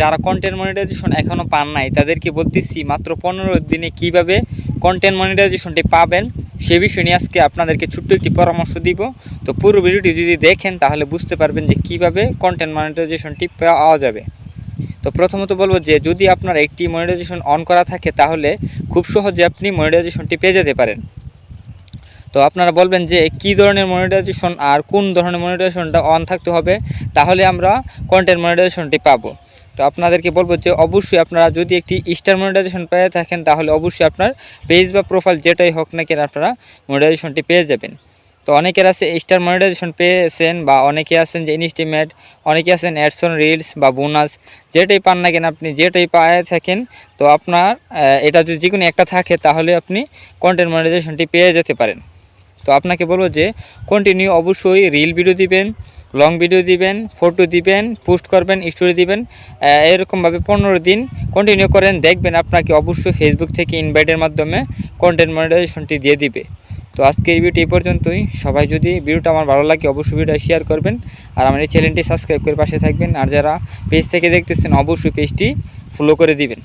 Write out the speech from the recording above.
যারা content monetization এখনও পান নাই, তাদেরকে বলতেছি, মাত্র পনেরো দিনে কীভাবে কন্টেন্ট মনিটাইজেশনটি পাবেন, সে বিষয় নিয়ে আজকে আপনাদেরকে ছোট্ট একটি পরামর্শ দিব। তো পুরো ভিডিওটি যদি দেখেন, তাহলে বুঝতে পারবেন যে কীভাবে কন্টেন্ট মনিটাইজেশনটি পাওয়া যাবে। তো প্রথমত বলব যে, যদি আপনার একটি মনিটাইজেশন অন করা থাকে, তাহলে খুব সহজে আপনি মনিটাইজেশনটি পেয়ে যেতে পারেন। তো আপনারা বলবেন যে কী ধরনের মনিটাইজেশন আর কোন ধরনের মনিটাইজেশনটা অন থাকতে হবে, তাহলে আমরা কন্টেন্ট মনিটাইজেশনটি পাবো। তো আপনাদেরকে বলব যে অবশ্যই আপনারা যদি একটি স্টার মনিটাইজেশন পেয়ে থাকেন, তাহলে অবশ্যই আপনার পেজ বা প্রোফাইল যেটাই হোক না কেন আপনারা মনিটাইজেশনটি পেয়ে যাবেন। তো অনেকের আছে স্টার মনিটাইজেশন পেয়েছেন বা অনেকে আছেন যে ইনস্টিমেট অনেকে আছেন অ্যাডসন রিলস বা বোনাস যেটাই পান না কেন আপনি যেটাই পায়ে থাকেন, তো আপনার এটা যদি যে কোনো একটা থাকে, তাহলে আপনি কন্টেন্ট মনিটাইজেশনটি পেয়ে যেতে পারেন। তো আপনাকে বলব যে কন্টিনিউ অবশ্যই রিল ভিডিও দিবেন লং ভিডিও দিবেন ফটো দিবেন পোস্ট করবেন স্টোরি দিবেন এরকমভাবে পনেরো দিন কন্টিনিউ করেন, দেখবেন আপনাকে অবশ্যই ফেসবুক থেকে ইনভাইটের মাধ্যমে কন্টেন্ট মনিটাইজেশনটি দিয়ে দিবে। তো আজকে এই ভিডিওটি এই পর্যন্তই। সবাই যদি ভিডিওটা আমার ভালো লাগে, অবশ্যই ভিডিও শেয়ার করবেন। আর আমার এই চ্যানেলটি সাবস্ক্রাইব করে পাশে থাকবেন। আর যারা পেজ থেকে দেখতেছেন, অবশ্যই পেজটি ফলো করে দিবেন।